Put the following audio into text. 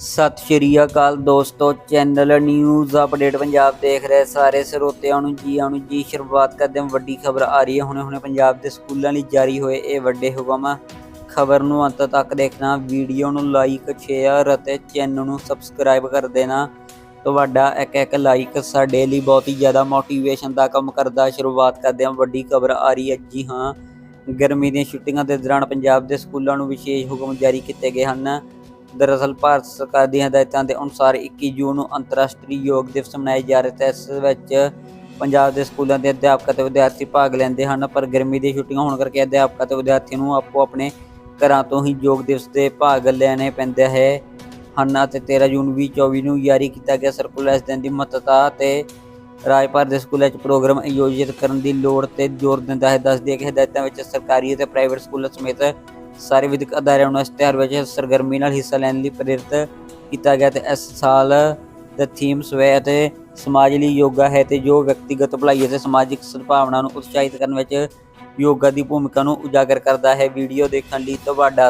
ਸਤਿ ਸ਼੍ਰੀ ਅਕਾਲ ਦੋਸਤੋ, channel news update Punjab ਦੇਖ ਰਹੇ ਸਾਰੇ ਸਰੋਤਿਆਂ ਨੂੰ ਜੀ ਆਉਣ ਜੀ, ਸ਼ੁਰੂਆਤ ਕਰਦੇ ਹਾਂ। ਵੱਡੀ ਖਬਰ ਆ ਰਹੀ ਹੈ। ਹੁਣੇ ਹੁਣੇ ਪੰਜਾਬ ਦੇ ਸਕੂਲਾਂ ਲਈ ਜਾਰੀ ਹੋਏ ਇਹ ਵੱਡੇ ਹੁਕਮ। ਖਬਰ ਨੂੰ ਅੰਤ ਤੱਕ ਦੇਖਣਾ, ਵੀਡੀਓ ਨੂੰ ਲਾਈਕ ਸ਼ੇਅਰ ਅਤੇ ਚੈਨਲ ਨੂੰ ਸਬਸਕ੍ਰਾਈਬ ਕਰ ਦੇਣਾ। ਤੁਹਾਡਾ ਇੱਕ ਇੱਕ ਲਾਈਕ ਸਾਡੇ ਲਈ ਬਹੁਤ ਹੀ ਜ਼ਿਆਦਾ ਮੋਟੀਵੇਸ਼ਨ ਦਾ ਕੰਮ ਕਰਦਾ। ਸ਼ੁਰੂਆਤ ਕਰਦੇ ਹਾਂ। ਵੱਡੀ ਖਬਰ ਆ ਰਹੀ ਹੈ। ਜੀ ਹਾਂ, ਗਰਮੀ ਦੀਆਂ ਛੁੱਟੀਆਂ ਦੇ ਦੌਰਾਨ ਪੰਜਾਬ ਦੇ ਸਕੂਲਾਂ ਨੂੰ ਵਿਸ਼ੇਸ਼ ਹੁਕਮ ਜਾਰੀ ਕੀਤੇ ਗਏ ਹਨ। ਦਰਅਸਲ ਭਾਰਤ ਸਰਕਾਰ ਦੀਆਂ ਹਦਾਇਤਾਂ ਦੇ ਅਨੁਸਾਰ 21 ਜੂਨ ਨੂੰ ਅੰਤਰਰਾਸ਼ਟਰੀ ਯੋਗ ਦਿਵਸ ਮਨਾਇਆ ਜਾ ਰਿਹਾ ਹੈ ਇਸ ਵਿੱਚ ਪੰਜਾਬ ਦੇ ਸਕੂਲਾਂ ਦੇ ਅਧਿਆਪਕ ਅਤੇ ਵਿਦਿਆਰਥੀ ਭਾਗ ਲੈਂਦੇ ਹਨ, ਪਰ ਗਰਮੀ ਦੀਆਂ ਛੁੱਟੀਆਂ ਹੋਣ ਕਰਕੇ ਅਧਿਆਪਕ ਅਤੇ ਵਿਦਿਆਰਥੀਆਂ ਨੂੰ ਆਪੋ ਆਪਣੇ ਘਰਾਂ ਤੋਂ ਹੀ ਯੋਗ ਦਿਵਸ ਦੇ ਭਾਗ ਲੈਣੇ ਪੈਂਦੇ ਹੈ ਹਨ ਅਤੇ 13 ਜੂਨ 2024 ਨੂੰ ਜਾਰੀ ਕੀਤਾ ਗਿਆ ਸਰਕੂਲਰ ਇਸ ਦਿਨ ਦੀ ਮਹੱਤਤਾ ਤੇ ਰਾਜ ਭਰ ਦੇ ਸਕੂਲਾਂ 'ਚ ਪ੍ਰੋਗਰਾਮ ਆਯੋਜਿਤ ਕਰਨ ਦੀ ਲੋੜ ਤੇ ਜ਼ੋਰ ਦਿੰਦਾ ਹੈ। ਦੱਸਦੀ ਹੈ ਕਿ ਹਦਾਇਤਾਂ ਵਿੱਚ ਸਰਕਾਰੀ ਅਤੇ ਪ੍ਰਾਈਵੇਟ ਸਕੂਲਾਂ ਸਮੇਤ ਸਾਰੇ ਵਿਦਿਅਕ ਅਦਾਰਿਆਂ ਨੂੰ ਇਸ ਤਿਉਹਾਰ ਵਿੱਚ ਸਰਗਰਮੀ ਨਾਲ ਹਿੱਸਾ ਲੈਣ ਲਈ ਪ੍ਰੇਰਿਤ ਕੀਤਾ ਗਿਆ ਤੇ ਇਸ ਸਾਲ ਦਾ ਥੀਮ ਸਵੈ ਅਤੇ ਸਮਾਜ ਲਈ ਯੋਗਾ ਹੈ ਤੇ ਜੋ ਵਿਅਕਤੀਗਤ ਭਲਾਈ ਅਤੇ ਸਮਾਜਿਕ ਸਦਭਾਵਨਾ ਨੂੰ ਉਤਸ਼ਾਹਿਤ ਕਰਨ ਵਿੱਚ ਯੋਗਾ ਦੀ ਭੂਮਿਕਾ ਨੂੰ ਉਜਾਗਰ ਕਰਦਾ ਹੈ। ਵੀਡੀਓ ਦੇਖਣ ਲਈ ਤੁਹਾਡਾ